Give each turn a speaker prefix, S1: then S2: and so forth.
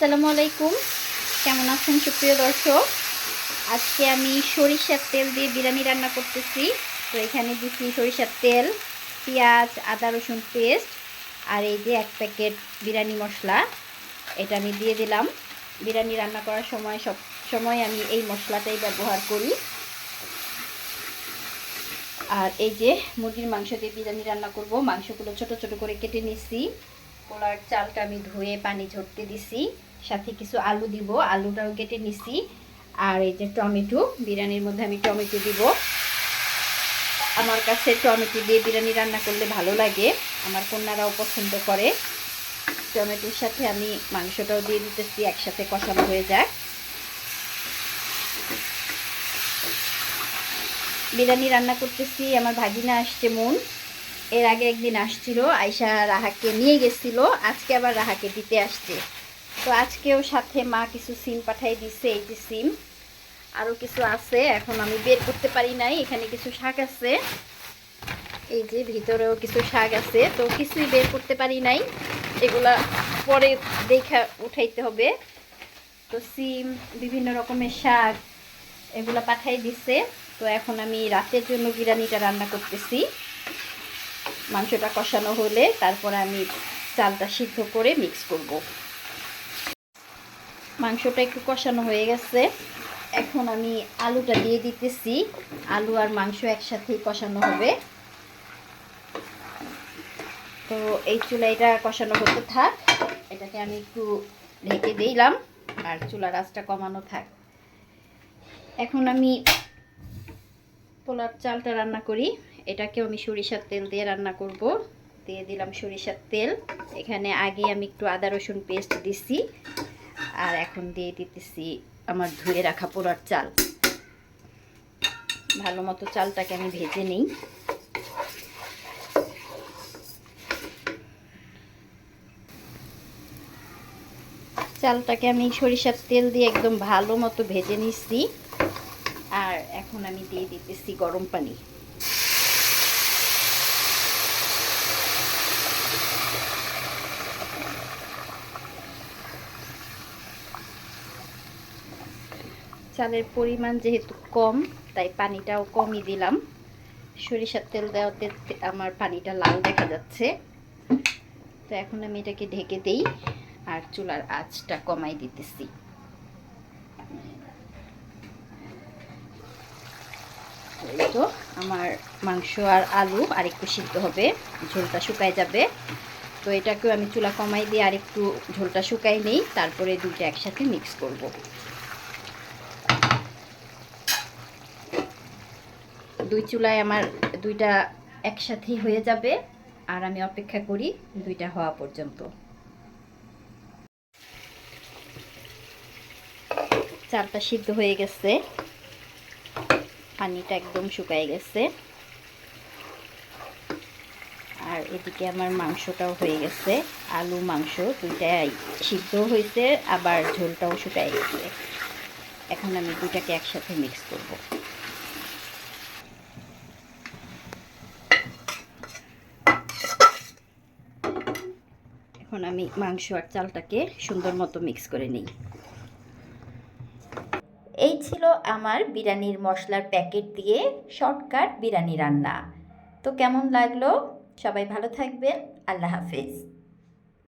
S1: আসসালামু আলাইকুম। কেমন আছেন সুপ্রিয় দর্শক? আজকে আমি সরিষার তেল দিয়ে বিরিয়ানি রান্না করতেছি। তো এখানে দিচ্ছি সরিষার তেল, পেঁয়াজ, আদা, রসুন পেস্ট আর এই যে এক প্যাকেট বিরিয়ানি মশলা। এটা আমি দিয়ে দিলাম। বিরিয়ানি রান্না করার সময় সব সময় আমি এই মশলাটাই ব্যবহার করি। আর এই যে মুরগির মাংস দিয়ে বিরিয়ানি রান্না করব, মাংসগুলো ছোট ছোট করে কেটে নিচ্ছি পোলার চালটা আমি ধুয়ে পানি ঝরতে দিছি, সাথে কিছু আলু দিব, আলুটাও কেটে নিছি। আর এই যে টমেটো, বিরিয়ানির মধ্যে আমি টমেটো দিব। আমার কাছে টমেটো দিয়ে বিরিয়ানি রান্না করলে ভালো লাগে, আমার কন্যারাও পছন্দ করে। টমেটোর সাথে আমি মাংসটাও দিয়ে দিতেছি, একসাথে কষানো হয়ে যায় বিরিয়ানি রান্না করতেছি, আমার ভাগিনা আসছে মন। এর আগে একদিন আসছিল আয়সা রাহাকে নিয়ে গেছিল, আজকে আবার রাহাকে দিতে আসছে। তো আজকেও সাথে মা কিছু সিম পাঠাই দিছে, এই যে সিম। আরও কিছু আছে, এখন আমি বের করতে পারি নাই, এখানে কিছু শাক আছে। এই যে ভিতরেও কিছু শাক আছে, তো কিছুই বের করতে পারি নাই। এগুলা পরে দেখা উঠাইতে হবে। তো সিম, বিভিন্ন রকমের শাক, এগুলা পাঠাই দিছে। তো এখন আমি রাতের জন্য বিরিয়ানিটা রান্না করতেছি। মাংসটা কষানো হলে তারপরে আমি চালটা সিদ্ধ করে মিক্স করব। মাংসটা একটু কষানো হয়ে গেছে। এখন আমি আলুটা দিয়ে দিতেছি। আলু আর মাংস একসাথেই কষানো হবে। তো এই চুলাইটা কষানো হতে থাক। এটাকে আমি একটু ঢেকে দিলাম আর চুলার আঁচটা কমানো থাক। এখন আমি পোলার চালটা রান্না করি। এটাকেও আমি সরিষার তেল দিয়ে রান্না করব। দিয়ে দিলাম সরিষার তেল। এখানে আগে আমি একটু আদা রসুন পেস্ট দিছি। আর এখন দিয়ে দিতেছি আমার ধুয়ে রাখা পোড়ার চাল। ভালো মতো চালটাকে আমি ভেজে নিই। চালটাকে আমি সরিষার তেল দিয়ে একদম ভালো মতো ভেজে নিচ্ছি আর এখন আমি দিয়ে দিতেছি গরম পানি। চালের পরিমাণ যেহেতু কম, তাই পানিটাও কমই দিলাম। সরিষার তেল দেওয়াতে আমার পানিটা লাল দেখা যাচ্ছে। তো এখন আমি এটাকে ঢেকে দেই আর চুলার আঁচটা কমাই দিতেছি। তো আমার মাংস আর আলু আর একটু সিদ্ধ হবে, ঝোলটা শুকায় যাবে। তো এটাকেও আমি চুলা কমাই দিয়ে আর একটু ঝোলটা শুকাই নেই, তারপরে দুটো একসাথে মিক্স করব। দুই চুলায় আমার দুইটা একসাথেই হয়ে যাবে। আর আমি অপেক্ষা করি দুইটা হওয়া পর্যন্ত। চালটা সিদ্ধ হয়ে গেছে। পানিটা একদম শুকাই গেছে। আর এদিকে আমার মাংসটাও হয়ে গেছে। আলু, মাংস দুইটাই সিদ্ধ হয়েছে, আবার ঝোলটাও শুকাই গেছে। এখন আমি দুইটাকে একসাথে মিক্স করব। এখন আমি মাংস আর চালটাকে সুন্দর মতো মিক্স করে নিই। এই ছিল আমার বিরিয়ানির মশলার প্যাকেট দিয়ে শর্টকাট বিরিয়ানি রান্না। তো কেমন লাগল? সবাই ভালো থাকবেন। আল্লাহ হাফেজ।